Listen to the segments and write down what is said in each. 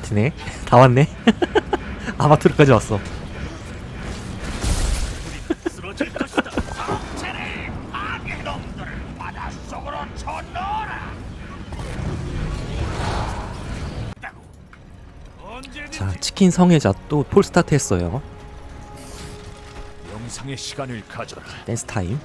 같으네. 다 왔네. 아바투르까지 왔어. 쓰러질 것이다. 쟤네 악의 놈들을 바닷속으로 쳐넣어라. 언제든지 자, 치킨 성애자 또 폴스타트 했어요. 영상의 시간을 가져라. 댄스 타임.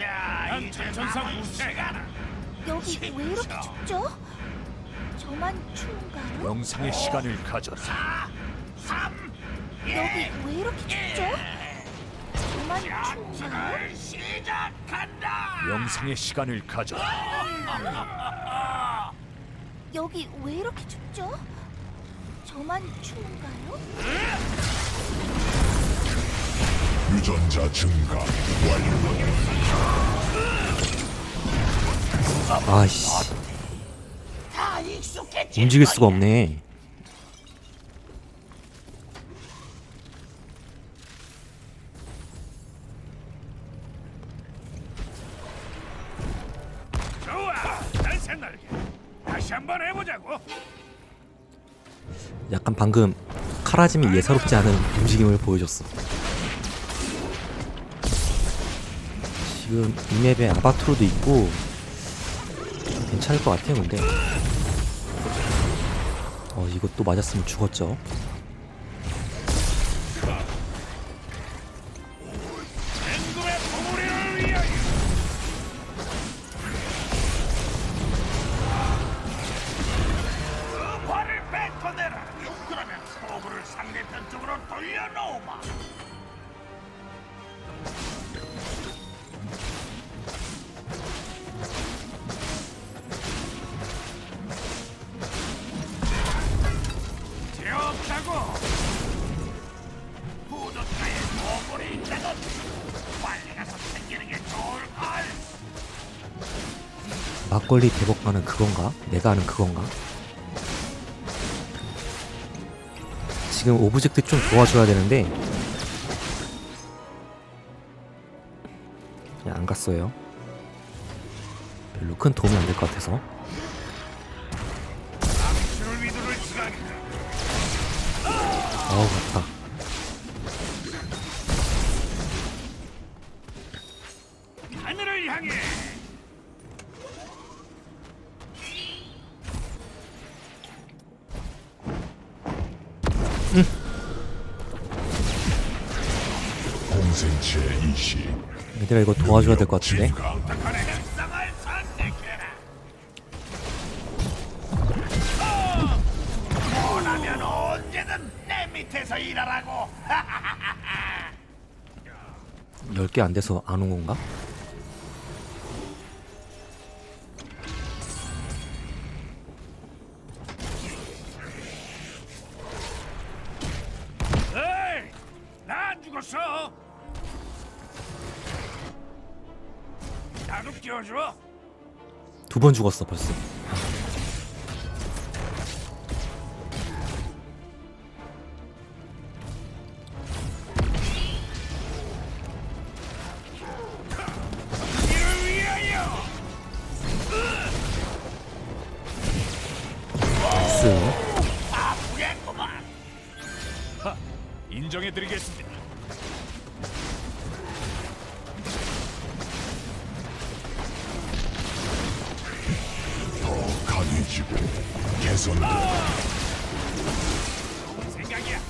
야, 이 천상 우세가 여기 왜 이렇게 춥죠? 저만 추운가요? 영상의 시간을 가져라. 여기 왜 이렇게 춥죠? 저만 추운가요? 영상의 시간을 가져라. 여기 왜 이렇게 춥죠? 저만 추운가요? 유전자 증가 아이씨. 움직일 수가 없네. 약간 방금 카라짐이 예사롭지 않은 움직임을 보여줬어. 지금 이 맵에 아바투르도 있고 괜찮을 것 같아요, 근데. 어, 또 맞았으면 죽었죠. 막걸리 대법관은 그건가? 내가 아는 그건가? 지금 오브젝트 좀 도와줘야 되는데 그냥 안 갔어요. 별로 큰 도움이 안 될 것 같아서. 어우 아파. 하늘을 향해. 얘들아 이거 도와줘야 될 것 같은데 증가 북한의 일상을 선택해라. 원하면 언제든 내 밑에서 일하라고. 10개 안 돼서 안 온 건가? 두 번 죽었어 벌써. 좋은 생각이야.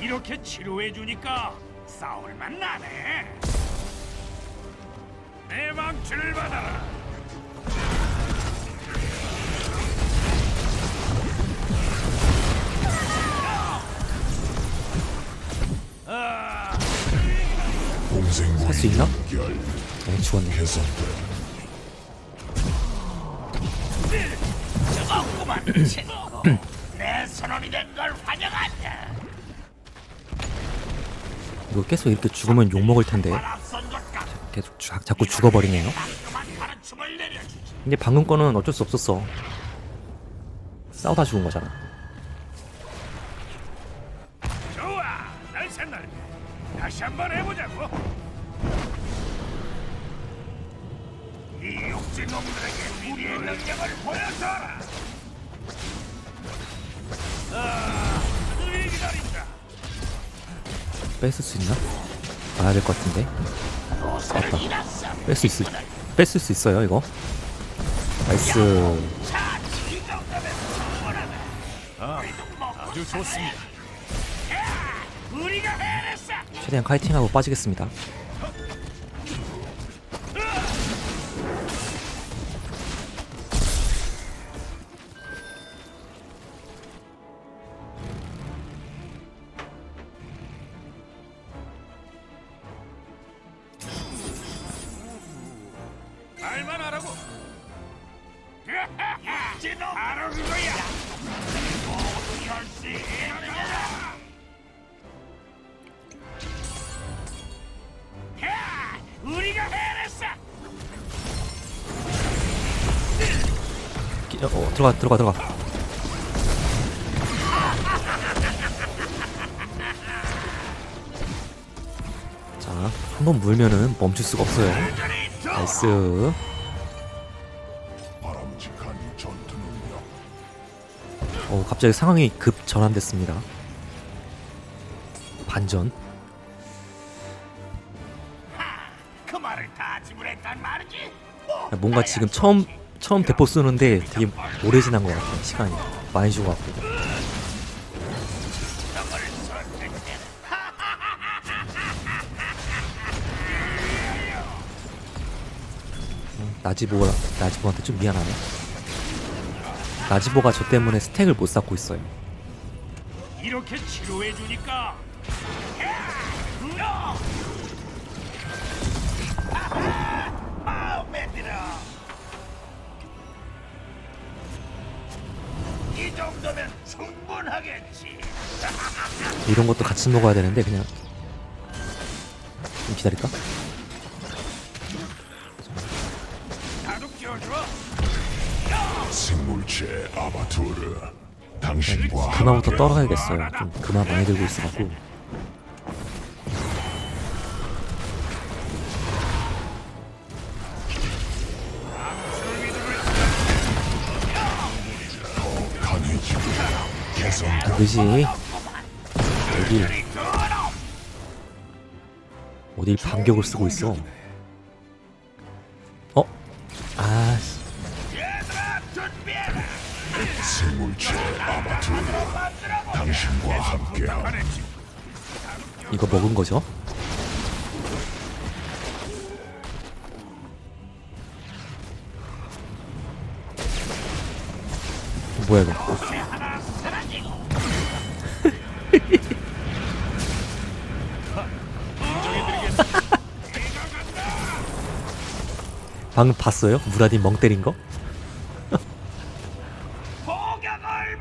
이렇게 치료해 주니까 싸울만 나네. 내 망치를 받아라. 할 수 있나? 결 네, 죽었네. 뜨겁구만 친구. 내 선원이 된 걸 환영한다. 이거 계속 이렇게 죽으면 욕 먹을 텐데. 계속 자, 자꾸 죽어버리네요. 근데 방금 거는 어쩔 수 없었어. 싸우다 죽은 거잖아. 좋아, 날 샌날. 다시 한번 해보자고. 이 육지 놈들에게 우리의 능력을 보여줘라. 아, 기다린다. 뺏을 수 있나? 봐야 될 것 같은데. 맞다. 뺄 수 있을 뺐을 수 있어요 이거. 나이스. 최대한 카이팅하고 빠지겠습니다. 들어가 들어가 들어가. 자, 한 번 물면은 멈출 수가 없어요. 나이스. 어, 갑자기 상황이 급 전환됐습니다. 반전. 그. 뭔가 지금 처음 처음 대포 쓰는데 되게 오래 지난 것 같아 시간이. 많이 죽어갖고. 음, 나지보가 나지보한테 좀 미안하네. 나지보가 저 때문에 스택을 못 쌓고 있어요. 이렇게 치료해 주니까. 정도면 충분하겠지. 이런 것도 같이 먹어야 되는데 그냥 좀 기다릴까? 나도 끼워줘. 생물체 아바투르 당신과 그마부터 떨어야겠어요 좀 그마 많이 들고 있어갖고 그지 어딜 어딜 반격을 쓰고 있어 어? 아 이거 먹은 거죠? 뭐야 이거 방금 봤어요? 무라딘 멍 때린 거?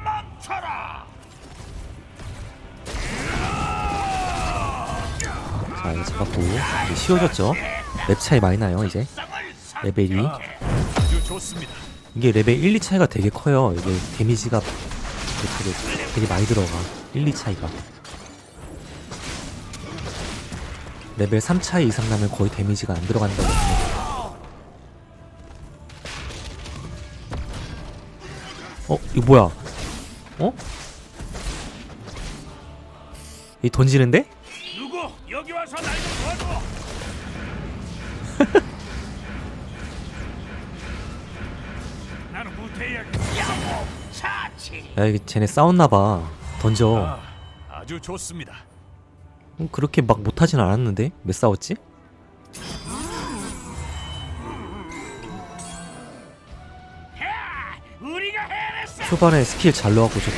멈춰라. 자 이거 잡았고 이제 쉬워졌죠? 랩 차이 많이 나요 이제 레벨이 아주 좋습니다. 이게 레벨 1, 2 차이가 되게 커요. 이게 데미지가 되게, 되게 많이 들어가. 1, 2 차이가. 레벨 3 차이 이상 나면 거의 데미지가 안 들어간다고 합니다. 어? 이거 뭐야? 어? 이 던지는데? 누구 여기 와서 날 좀 도와줘. 야, 이게 쟤네 싸웠나봐. 던져. 아, 아주 좋습니다. 음, 그렇게 막 못하진 않았는데? 왜 싸웠지? 초반에 스킬 잘 넣어갖고 저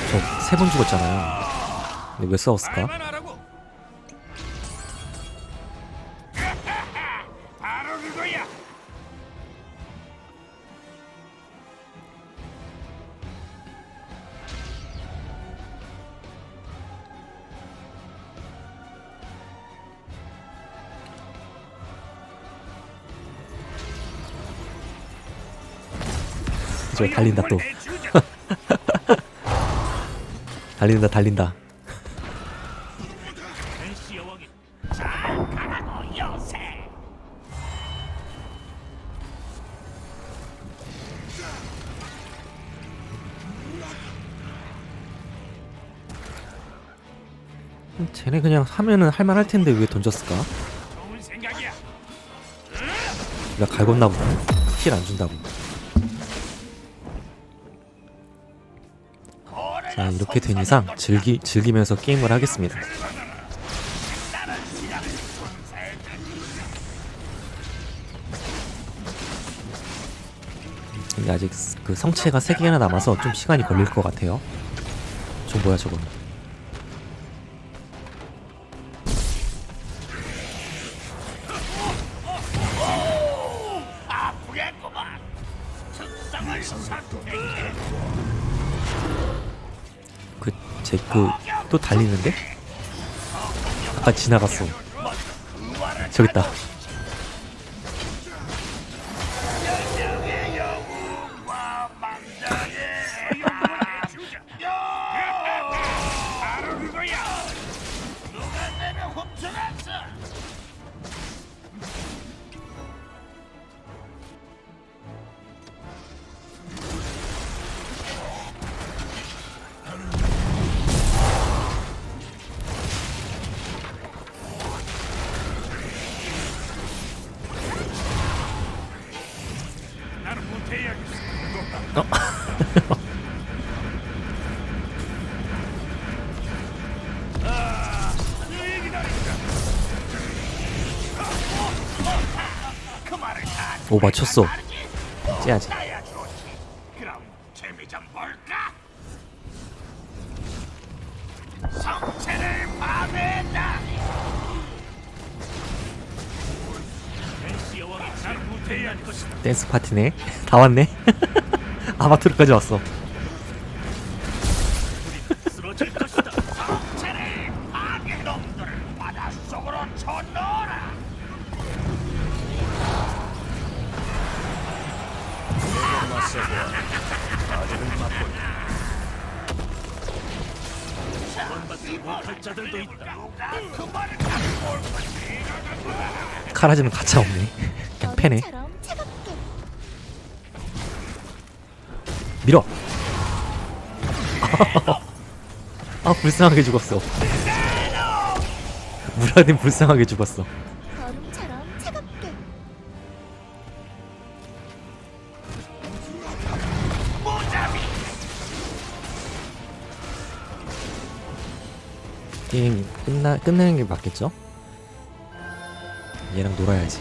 세 번 죽었잖아요. 근데 왜 싸웠을까? 저 달린다 또 달린다 달린다. 쟤네 그냥 하면은 할만할 텐데 왜 던졌을까? 나 갈궜나 보다 힐 안 준다고 자 이렇게 된 이상 즐기, 즐기면서 게임을 하겠습니다. 아직 그 성체가 3개나 남아서 좀 시간이 걸릴 것 같아요. 저 뭐야 저건 제, 그, 또 달리는데? 아까 지나갔어. 저기 있다. 어. 오, 맞췄어. 째야지. 댄스 파티네. 다 왔네. 아바투르까지 왔어. 카라지는 가차 없네. 그냥 패네. 밀어. 아, 불쌍하게 죽었어. 무라딘 불쌍하게 죽었어. 얼음처럼 차갑게 게임 끝나, 끝내는 게 맞겠죠? 얘랑 놀아야지.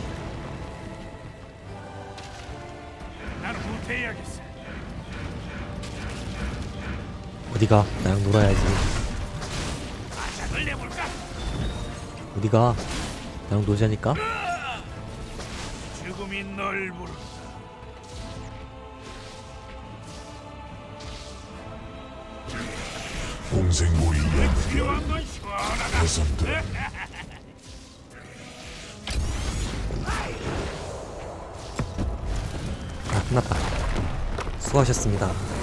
어디가? 나랑 놀아야지. 어디가? 나랑 놀자니까? 죽음이 널 부른다. 공생고리 연결 아, 끝났다. 수고하셨습니다.